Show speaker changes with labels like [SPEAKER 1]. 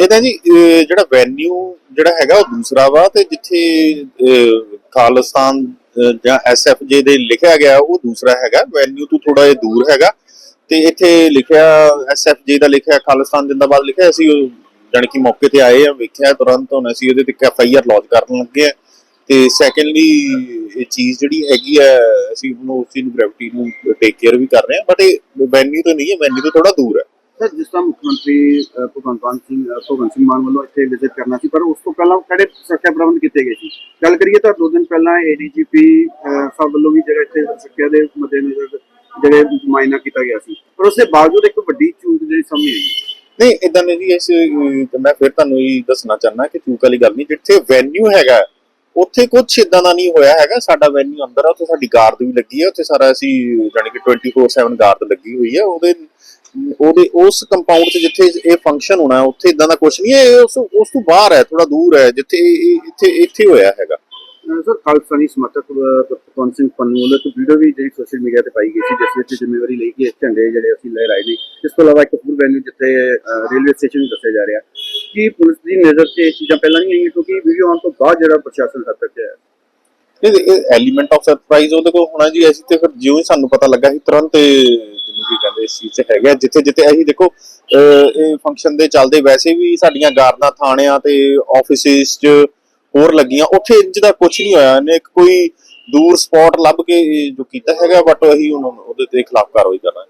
[SPEAKER 1] ਇਹਦਾ ਜੀ ਜਿਹੜਾ ਵੈਨਿਊ ਜਿਹੜਾ ਹੈਗਾ ਉਹ ਦੂਸਰਾ ਵਾ ਤੇ ਜਿੱਥੇ ਅਹ, ਜਾਂ ਐਸਐਫਜੇ ਦੇ ਲਿਖਿਆ ਗਿਆ ਉਹ ਦੂਸਰਾ ਹੈਗਾ। ਵੈਨਿਊ ਤੋਂ ਥੋੜਾ ਜਿਹਾ ਦੂਰ ਹੈਗਾ। ਤੇ ਇੱਥੇ ਲਿਖਿਆ ਐਸਐਫਜੇ ਦਾ ਲਿਖਿਆ ਖਾਲਿਸਤਾਨ ਜਿੰਦਾਬਾਦ ਲਿਖਿਆ। ਅਸੀਂ ਉਹ ਜਾਣੀ ਕਿ ਮੌਕੇ ਤੇ ਆਏ ਆ ਵੇਖਿਆ ਤੁਰੰਤ। ਹੁਣ ਅਸੀਂ ਉਹਦੇ ਤੇ ਐਫਆਈਆਰ ਲੌਂਚ ਕਰਨ ਲੱਗੇ ਆ। ਤੇ ਸੈਕੰਡਲੀ ਇਹ ਚੀਜ਼ ਜਿਹੜੀ ਹੈਗੀ ਆ ਅਸੀਂ ਉਹਨੂੰ ਉਸ ਚੀਜ਼ ਨੂੰ ਗ੍ਰੈਵਿਟੀ ਨੂੰ ਟੇਕ ਕੇਅਰ ਵੀ ਕਰ ਰਹੇ ਆ। ਬਟ ਇਹ ਵੈਨਿਊ ਤੋਂ ਨਹੀਂ ਹੈ ਵੈਨਿਊ ਤੋਂ ਥੋੜਾ ਦੂਰ ਹੈ।
[SPEAKER 2] ਸਰ ਜਿਸ ਤਰ੍ਹਾਂ ਮੁੱਖ ਮੰਤਰੀ ਅਹ, ਭਗਵੰਤ ਮਾਨ ਸਿੰਘ ਅਹ, ਭਗਵੰਤ ਸਿੰਘ ਮਾਨ ਵੱਲੋਂ ਇੱਥੇ ਵਿਜ਼ਿਟ ਕਰਨਾ ਸੀ ਪਰ ਉਸ ਤੋਂ ਪਹਿਲਾਂ ਕਿਹੜੇ ਸੁਰੱਖਿਆ ਪ੍ਰਬੰਧ ਕੀਤੇ ਗਏ ਸੀ? ਗੱਲ ਕਰੀਏ ਤਾਂ ਦੋ ਦਿਨ ਪਹਿਲਾਂ ਏਡੀਜੀਪੀ ਸਾਹਿਬ ਵੱਲੋਂ ਵੀ ਜਿਹੜਾ ਇੱਥੇ ਸੁਰੱਖਿਆ ਦੇ ਮੱਦੇਨਜ਼ਰ ਜਿਹੜੇ ਮੁਆਇਨਾ ਕੀਤਾ ਗਿਆ ਸੀ। ਪਰ ਉਸ ਦੇ ਬਾਵਜੂਦ ਇੱਕ ਵੱਡੀ ਚੂਕ ਜਿਹੜੀ ਸਾਹਮਣੇ ਆਈ।
[SPEAKER 1] ਨਹੀਂ ਇਦਾਂ ਨਹੀਂ ਜੀ ਇਸ ਅਹ, ਤੇ ਮੈਂ ਫਿਰ ਤੁਹਾਨੂੰ ਇਹ ਦੱਸਣਾ ਚਾਹਨਾ ਕਿ ਚੂਕ ਵਾਲੀ ਗੱਲ ਨਹੀਂ ਜਿੱਥੇ ਵੈਨਿਊ ਹੈਗਾ ਉੱਥੇ ਕੁਝ ਇਦਾਂ ਦਾ ਨਹੀਂ ਹੋਇਆ ਹੈਗਾ। ਸਾਡਾ ਵੈਨਿਊ ਅੰਦਰ ਆ ਉੱਥੇ ਸਾਡੀ ਗਾਰਡ ਵੀ ਲੱਗੀ ਹੈ ਉੱਥੇ ਸਾਰਾ ਅਸੀਂ ਜਾਣੀ ਕਿ 24/7 ਗਾਰਡ ਲੱਗੀ ਹੋਈ ਹੈ ਉਹਦੇ ਉਹਦੇ ਉਸ ਕੰਪਾਊਂਡ 'ਚ ਜਿੱਥੇ ਇਹ ਫੰਕਸ਼ਨ ਹੋਣਾ ਉੱਥੇ ਇਦਾਂ ਦਾ ਕੁਝ ਨਹੀਂ ਹੈ ਇਹ ਉਸ ਉਸ ਤੋਂ ਬਾਹਰ ਹੈ ਥੋੜਾ ਦੂਰ ਹੈ ਜਿੱਥੇ ਇੱਥੇ ਇੱਥੇ ਹੋਇਆ ਹੈਗਾ।
[SPEAKER 2] ਸਰ ਖਾਲਸਾਨੀ ਸਮਰਥਕ ਭਗਵੰਤ ਸਿੰਘ ਪੰਨੂ ਵੱਲੋਂ ਇੱਕ ਵੀਡੀਓ ਵੀ ਜਿਹੜੀ ਸੋਸ਼ਲ ਮੀਡੀਆ ਤੇ ਪਾਈ ਗਈ ਸੀ ਜਿਸ ਵਿੱਚ ਜ਼ਿੰਮੇਵਾਰੀ ਲਈ ਕਿ ਝੰਡੇ ਜਿਹੜੇ ਅਸੀਂ ਲਹਿਰਾਏ ਨੇ ਇਸ ਤੋਂ ਇਲਾਵਾ ਇੱਕ ਹੋਰ ਵੈਨਿਊ ਜਿੱਥੇ ਰੇਲਵੇ ਸਟੇਸ਼ਨ ਵੀ ਦੱਸਿਆ ਜਾ ਰਿਹਾ। ਕਿ ਪੁਲਿਸ ਦੀ ਨਜ਼ਰ 'ਚ ਇਹ ਚੀਜ਼ਾਂ ਪਹਿਲਾਂ ਨਹੀਂ ਆਈਆਂ ਕਿਉਂਕਿ ਵੀਡੀਓ ਆਉਣ ਤੋਂ ਬਾਅਦ ਜਿਹੜਾ ਪ੍ਰਸ਼ਾਸਨ ਹੱਦ ਤੱਕ ਹੈ।
[SPEAKER 1] ਇਹ ਇਹ ਐਲੀਮੈਂਟ ਆਫ ਸਰਪ੍ਰਾਈਜ਼ ਉਹਦੇ ਕੋਲ ਹੋਣਾ ਜੀ ਅਸੀਂ ਤੇ ਫਿਰ ਜਿਉਂ ਹੀ ਸਾਨੂੰ ਪਤਾ ਲੱਗਾ ਸੀ ਤੁਰੰਤ ਇਹ ਜਿਹਨੂੰ ਕੀ ਕਹਿੰਦੇ ਇਸ ਚੀਜ਼ 'ਚ ਹੈਗਾ। ਜਿੱਥੇ ਜਿੱਥੇ ਅਸੀਂ ਦੇਖੋ, ਅਹ, ਇਹ ਫੰਕਸ਼ਨ ਦੇ ਚੱਲਦੇ ਵੈਸੇ ਵੀ ਸਾਡੀਆਂ ਗਾਰਡਾਂ ਥਾਣਿਆਂ ਤੇ ਆਫਿਸਿਸ 'ਚ ਹੋਰ ਲੱਗੀਆਂ। ਉੱਥੇ ਇੰਜ ਦਾ ਕੁਝ ਨਹੀਂ ਹੋਇਆ। ਇਹਨੇ ਇੱਕ ਕੋਈ ਦੂਰ ਸਪੌਟ ਲੱਭ ਕੇ ਜੋ ਕੀਤਾ ਹੈਗਾ ਬਟ ਅਸੀਂ ਉਹਦੇ ਤੇ ਖਿਲਾਫ ਕਾਰਵਾਈ ਕਰਾਂਗੇ